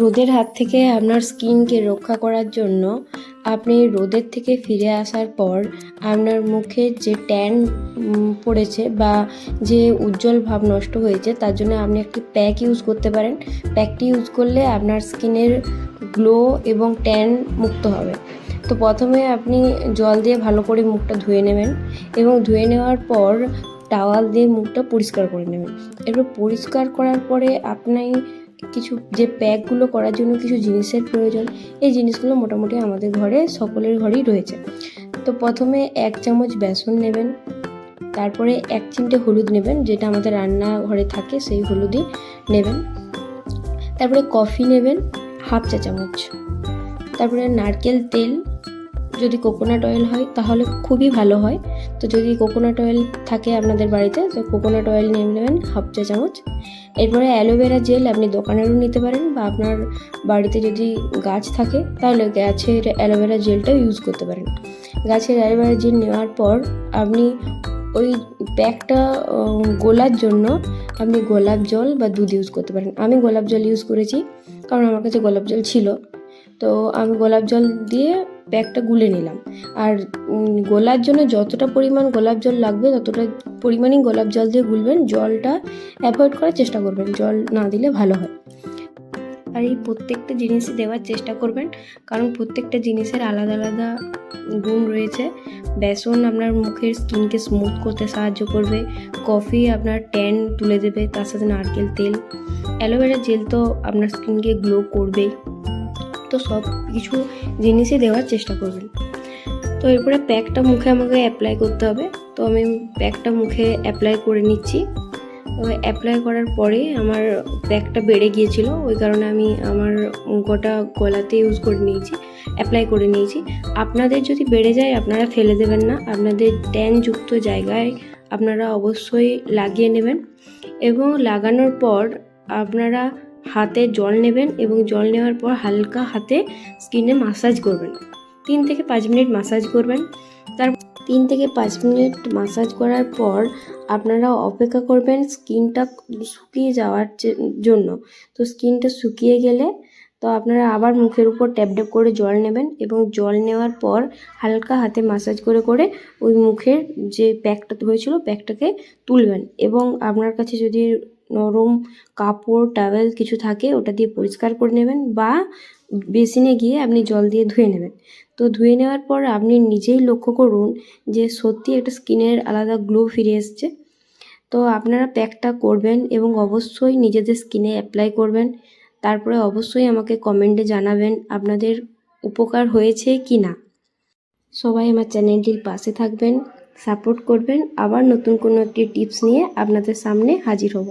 রোদের হাত থেকে আপনার স্কিনকে রক্ষা করার জন্য আপনি রোদের থেকে ফিরে আসার পর আপনার মুখে যে ট্যান পড়েছে বা যে উজ্জ্বল ভাব নষ্ট হয়েছে, তার জন্য আপনি একটি প্যাক ইউজ করতে পারেন। প্যাকটি ইউজ করলে আপনার স্কিনের গ্লো এবং ট্যান মুক্ত হবে। তো প্রথমে আপনি জল দিয়ে ভালো করে মুখটা ধুয়ে নেবেন এবং ধুয়ে নেওয়ার পর টাওয়াল দিয়ে মুখটা পরিষ্কার করে নেবেন। এরপর পরিষ্কার করার পরে আপনি কিছু, যে প্যাকগুলো করার জন্য কিছু জিনিসের প্রয়োজন, এই জিনিসগুলো মোটামুটি আমাদের ঘরে, সকলের ঘরেই রয়েছে। তো প্রথমে এক চামচ বেসন নেবেন, তারপরে এক চিমটে হলুদ নেবেন, যেটা আমাদের রান্নাঘরে থাকে, সেই হলুদই নেবেন। তারপরে কফি নেবেন, হাফ চা চামচ। তারপরে নারকেল তেল যদি কোকোনাট অয়েল হয়, তাহলে খুবই ভালো হয়। তো যদি কোকোনাট অয়েল থাকে আপনাদের বাড়িতে, তো কোকোনাট অয়েল নিয়ে নেবেন হাফ চা চামচ। এরপরে অ্যালোভেরা জেল আপনি দোকানেরও নিতে পারেন বা আপনার বাড়িতে যদি গাছ থাকে, তাহলে গাছের অ্যালোভেরা জেলটাও ইউজ করতে পারেন। গাছের অ্যালোভেরা জেল নেওয়ার পর আপনি ওই প্যাকটা গোলার জন্য আপনি গোলাপ জল বা দুধ ইউজ করতে পারেন। আমি গোলাপ জল ইউজ করেছি, কারণ আমার কাছে গোলাপ জল ছিল। তো আমি গোলাপ জল দিয়ে প্যাকটা গুলে নিলাম। আর গোলার জন্য যতটা পরিমাণ গোলাপ জল লাগবে, ততটা পরিমাণই গোলাপ জল দিয়ে গুলবেন। জলটা অ্যাভয়েড করার চেষ্টা করবেন, জল না দিলে ভালো হয়। আর এই প্রত্যেকটা জিনিসই দেওয়ার চেষ্টা করবেন, কারণ প্রত্যেকটা জিনিসের আলাদা আলাদা গুণ রয়েছে। বেসন আপনার মুখের স্কিনকে স্মুথ করতে সাহায্য করবে, কফি আপনার ট্যান তুলে দেবে, তার সাথে নারকেল তেল। অ্যালোভেরা জেল তো আপনার স্কিনকে গ্লো করবেই। তো সব কিছু জিনিসই দেওয়ার চেষ্টা করবেন। তো এরপরে প্যাকটা মুখে আমাকে অ্যাপ্লাই করতে হবে। তো আমি প্যাকটা মুখে অ্যাপ্লাই করে নিচ্ছি। তো অ্যাপ্লাই করার পরে আমার প্যাকটা বেড়ে গিয়েছিল। ওই কারণে আমি আমার গোটা গলাতে ইউজ করে নিয়েছি অ্যাপ্লাই করে নিয়েছি। আপনাদের যদি বেড়ে যায়, আপনারা ফেলে দেবেন না। আপনাদের ট্যানযুক্ত জায়গায় আপনারা অবশ্যই লাগিয়ে নেবেন। এবং লাগানোর পর আপনারা হাতে জল নেবেন এবং জল নেওয়ার পর হালকা হাতে স্কিনে মাসাজ করবেন। তিন থেকে পাঁচ মিনিট মাসাজ করবেন। তার তিন থেকে পাঁচ মিনিট মাসাজ করার পর আপনারা অপেক্ষা করবেন স্কিনটা শুকিয়ে যাওয়ার জন্য। তো স্কিনটা শুকিয়ে গেলে তো আপনারা আবার মুখের উপর ট্যাপ ট্যাপ করে জল নেবেন এবং জল নেওয়ার পর হালকা হাতে মাসাজ করে করে ওই মুখের যে প্যাকটা হয়েছিল প্যাকটাকে তুলবেন। এবং আপনার কাছে যদি নরম কাপড় টাওয়েল কিছু থাকে, ওটা দিয়ে পরিষ্কার করে নেবেন বা বেসিনে গিয়ে আপনি জল দিয়ে ধুয়ে নেবেন। তো ধুয়ে নেওয়ার পর আপনি নিজেই লক্ষ্য করুন যে সত্যি একটা স্কিনের আলাদা গ্লো ফিরে এসছে। তো আপনারা প্যাকটা করবেন এবং অবশ্যই নিজেদের স্কিনে অ্যাপ্লাই করবেন। তারপরে অবশ্যই আমাকে কমেন্টে জানাবেন আপনাদের উপকার হয়েছে কি না সবাই আমার চ্যানেলটির পাশে থাকবেন সাপোর্ট করবেন। আবার নতুন কোনো একটি টিপস নিয়ে আপনাদের সামনে হাজির হব।